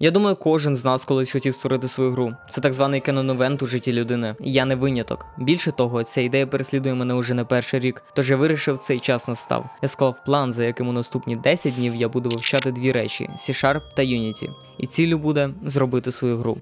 Я думаю, кожен з нас колись хотів створити свою гру. Це так званий канон-івент у житті людини. Я не виняток. Більше того, ця ідея переслідує мене уже не перший рік, тож я вирішив, цей час настав. Я склав план, за яким у наступні 10 днів я буду вивчати дві речі: C-Sharp та Unity. І ціллю буде зробити свою гру.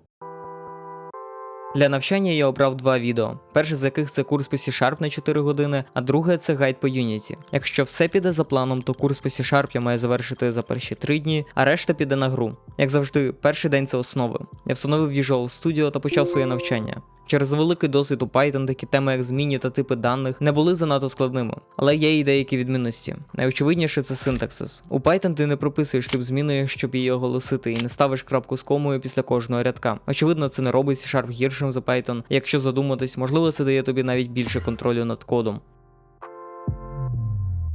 Для навчання я обрав два відео. Перше з яких це курс по C-Sharp на 4 години, а друге це гайд по Unity. Якщо все піде за планом, то курс по C-Sharp я маю завершити за перші 3 дні, а решта піде на гру. Як завжди, перший день це основи. Я встановив Visual Studio та почав своє навчання. Через великий досвід у Python такі теми, як зміни та типи даних, не були занадто складними, але є і деякі відмінності. Найочевидніше це синтаксис. У Python ти не прописуєш тип зміни, щоб її оголосити, і не ставиш крапку з комою після кожного рядка. Очевидно, це не робить C-Sharp гіршим за Python. Якщо задуматись, можливо, це дає тобі навіть більше контролю над кодом.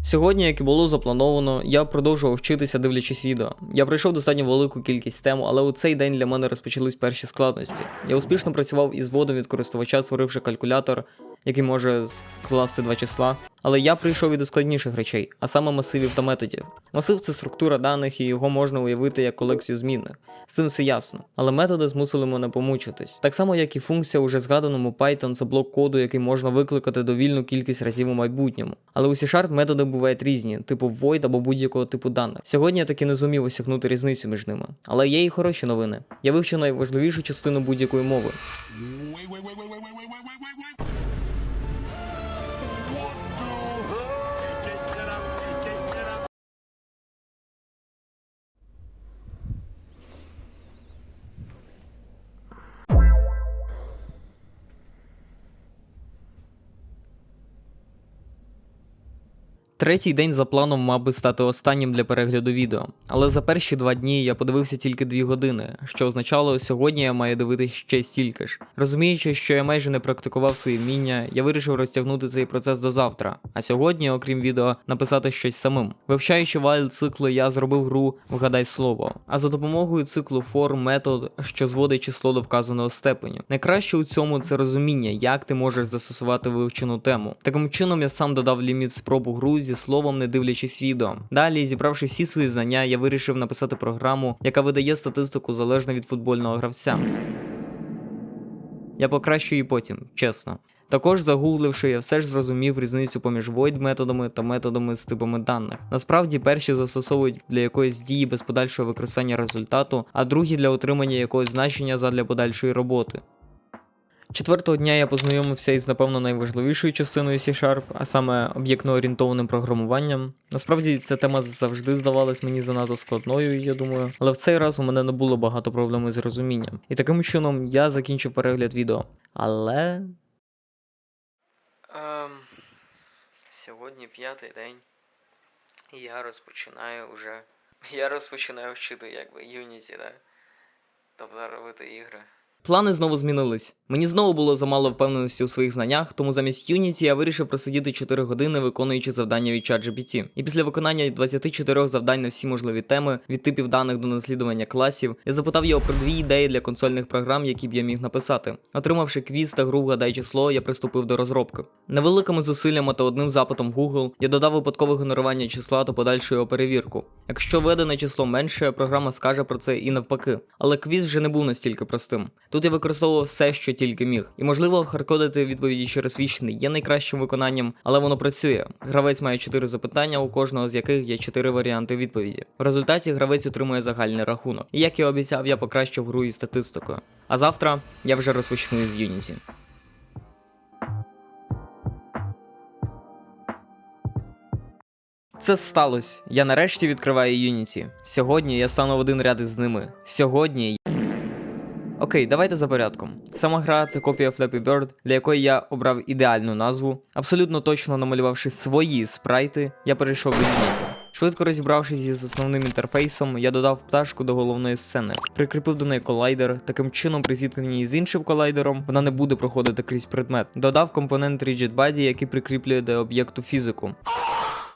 Сьогодні, як і було заплановано, я продовжував вчитися, дивлячись відео. Я пройшов достатньо велику кількість тем, але у цей день для мене розпочались перші складності. Я успішно працював із вводом від користувача, створивши калькулятор, який може скласти два числа. Але я прийшов і до складніших речей, а саме масивів та методів. Масив це структура даних, і його можна уявити як колекцію змінних. З цим все ясно. Але методи змусили мене помучитись. Так само, як і функція, уже згаданому Python, це блок коду, який можна викликати довільну кількість разів у майбутньому. Але у C-Sharp методи бувають різні, типу void або будь-якого типу даних. Сьогодні я таки не зумів осягнути різницю між ними. Але є і хороші новини. Я вивчив найважливішу частину будь-якої мови. Третій день за планом мав би стати останнім для перегляду відео, але за перші два дні я подивився тільки дві години, що означало, сьогодні я маю дивитися ще стільки ж. Розуміючи, що я майже не практикував свої вміння, я вирішив розтягнути цей процес до завтра. А сьогодні, окрім відео, написати щось самим. Вивчаючи вайль цикли, я зробив гру Вгадай слово. А за допомогою циклу for метод, що зводить число до вказаного степеню. Найкраще у цьому це розуміння, як ти можеш застосувати вивчену тему. Таким чином я сам додав ліміт спроб у гру зі словом, не дивлячись відео. Далі, зібравши всі свої знання, я вирішив написати програму, яка видає статистику залежно від футбольного гравця. Я покращу її потім, чесно. Також загугливши, я все ж зрозумів різницю поміж void методами та методами з типами даних. Насправді перші застосовують для якоїсь дії без подальшого використання результату, а другі для отримання якогось значення задля подальшої роботи. Четвертого дня я познайомився із, напевно, найважливішою частиною C-Sharp, а саме об'єктно-орієнтованим програмуванням. Насправді ця тема завжди здавалась мені занадто складною, я думаю, але в цей раз у мене не було багато проблем із розумінням. І таким чином я закінчив перегляд відео. Але. Ем, сьогодні п'ятий день. І я розпочинаю вже. Я розпочинаю вчити якби Unity, да? Тобто робити ігри. Плани знову змінились. Мені знову було замало впевненості у своїх знаннях, тому замість Unity я вирішив просидіти 4 години, виконуючи завдання від ChatGPT. І після виконання 24 завдань на всі можливі теми, від типів даних до наслідування класів, я запитав його про дві ідеї для консольних програм, які б я міг написати. Отримавши квіз та гру «Вгадай число, я приступив до розробки. Невеликими зусиллями та одним запитом Google я додав випадкове генерування числа та подальшу його перевірку. Якщо введене число менше, програма скаже про це і навпаки. Але квіз вже не був настільки простим. Тут я використовував все, що тільки міг. І можливо, хардкодити відповіді через віч є найкращим виконанням, але воно працює. Гравець має 4 запитання, у кожного з яких є 4 варіанти відповіді. В результаті гравець отримує загальний рахунок. І як і обіцяв, я покращив гру із статистикою. А завтра я вже розпочну із Unity. Це сталося. Я нарешті відкриваю Unity. Сьогодні я стану в один ряд із ними. Сьогодні. Окей, давайте за порядком. Сама гра це копія Flappy Bird, для якої я обрав ідеальну назву. Абсолютно точно намалювавши свої спрайти, я перейшов до Unity. Швидко розібравшись із основним інтерфейсом, я додав пташку до головної сцени, прикріпив до неї колайдер. Таким чином, при зіткненні з іншим колайдером, вона не буде проходити крізь предмет. Додав компонент Rigid Body, який прикріплює до об'єкту фізику.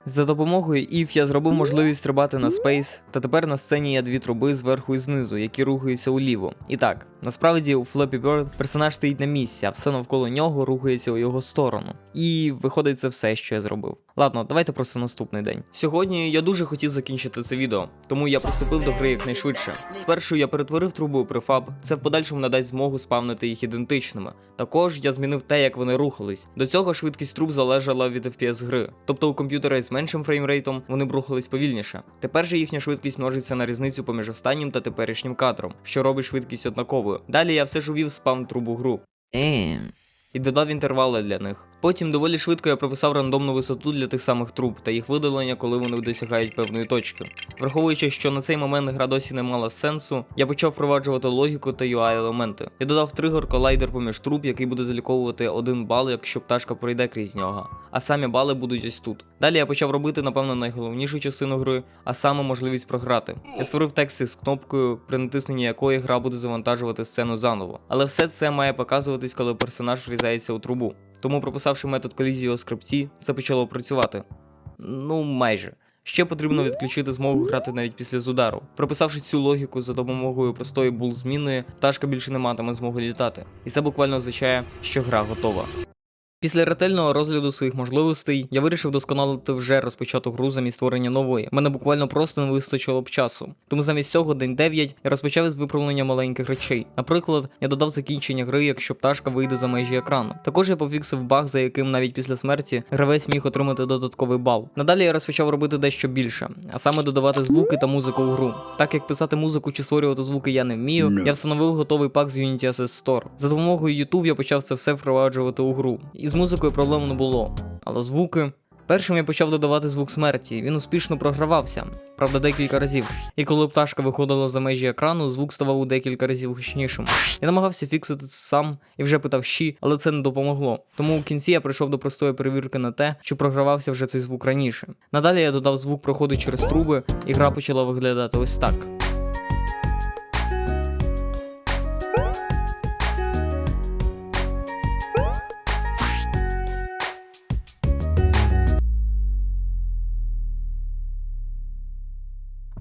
За допомогою If я зробив можливість стрибати на Space, та тепер на сцені є дві труби зверху і знизу, які рухаються уліво. І так, насправді у Flappy Bird персонаж стоїть на місці, а все навколо нього рухається у його сторону. І виходить це все, що я зробив. Ладно, давайте просто наступний день. Сьогодні я дуже хотів закінчити це відео, тому я приступив до гри якнайшвидше. Спершу я перетворив трубу у префаб, це в подальшому надасть змогу спавнити їх ідентичними. Також я змінив те, як вони рухались. До цього швидкість труб залежала від FPS гри. Тобто у комп'ютера з меншим фреймрейтом вони б рухались повільніше. Тепер же їхня швидкість множиться на різницю поміж останнім та теперішнім кадром, що робить швидкість однаковою. Далі я все ж увів спам трубу гру. Damn. І додав інтервали для них. Потім доволі швидко я прописав рандомну висоту для тих самих труб та їх видалення, коли вони досягають певної точки. Враховуючи, що на цей момент гра досі не мала сенсу, я почав впроваджувати логіку та UI елементи. Я додав тригер колайдер поміж труб, який буде заліковувати один бал, якщо пташка пройде крізь нього. А самі бали будуть ось тут. Далі я почав робити, напевно, найголовнішу частину гри, а саме можливість програти. Я створив текст із кнопкою, при натисненні якої гра буде завантажувати сцену заново. Але все це має показуватись, коли персонаж врізається у трубу. Тому прописавши метод колізії у скрипті, це почало працювати. Ну, майже. Ще потрібно відключити змогу грати навіть після зудару. Прописавши цю логіку за допомогою простої бул зміни, пташка більше не матиме змоги літати. І це буквально означає, що гра готова. Після ретельного розгляду своїх можливостей я вирішив досконалити вже розпочату гру замість створення нової. Мене буквально просто не вистачило б часу. Тому замість цього день 9 я розпочав із виправлення маленьких речей. Наприклад, я додав закінчення гри, якщо пташка вийде за межі екрану. Також я пофіксив баг, за яким навіть після смерті гравець міг отримати додатковий бал. Надалі я розпочав робити дещо більше, а саме додавати звуки та музику у гру. Так як писати музику чи створювати звуки я не вмію, я встановив готовий пак з Unity Assist Store. За допомогою YouTube я почав це все впроваджувати у гру. І з музикою проблем не було. Але звуки. Першим я почав додавати звук смерті, він успішно програвався, правда, декілька разів. І коли пташка виходила за межі екрану, звук ставав у декілька разів гучнішим. Я намагався фіксити це сам і вже питав щі, але це не допомогло. Тому в кінці я прийшов до простої перевірки на те, чи програвався вже цей звук раніше. Надалі я додав звук проходу через труби, і гра почала виглядати ось так.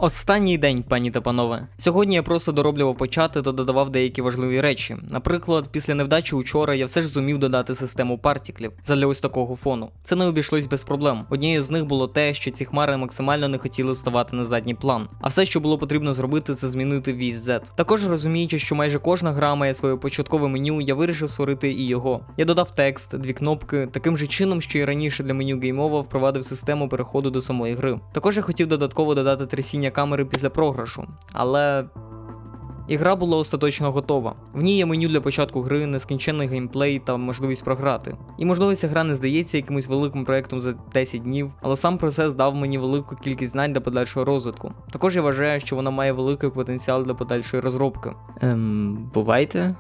Останній день, пані та панове. Сьогодні я просто дороблював почати та додавав деякі важливі речі. Наприклад, після невдачі учора я все ж зумів додати систему партіклів задля ось такого фону. Це не обійшлось без проблем. Однією з них було те, що ці хмари максимально не хотіли ставати на задній план. А все, що було потрібно зробити, це змінити вісь Z. Також розуміючи, що майже кожна гра має своє початкове меню, я вирішив створити і його. Я додав текст, дві кнопки, таким же чином, що і раніше для меню геймова впровадив систему переходу до самої гри. Також я хотів додатково додати трясіння камери після програшу, але. Ігра була остаточно готова. В ній є меню для початку гри, нескінченний геймплей та можливість програти. І можливо, ця гра не здається якимось великим проектом за 10 днів, але сам процес дав мені велику кількість знань для подальшого розвитку. Також я вважаю, що вона має великий потенціал для подальшої розробки. Ем, бувайте.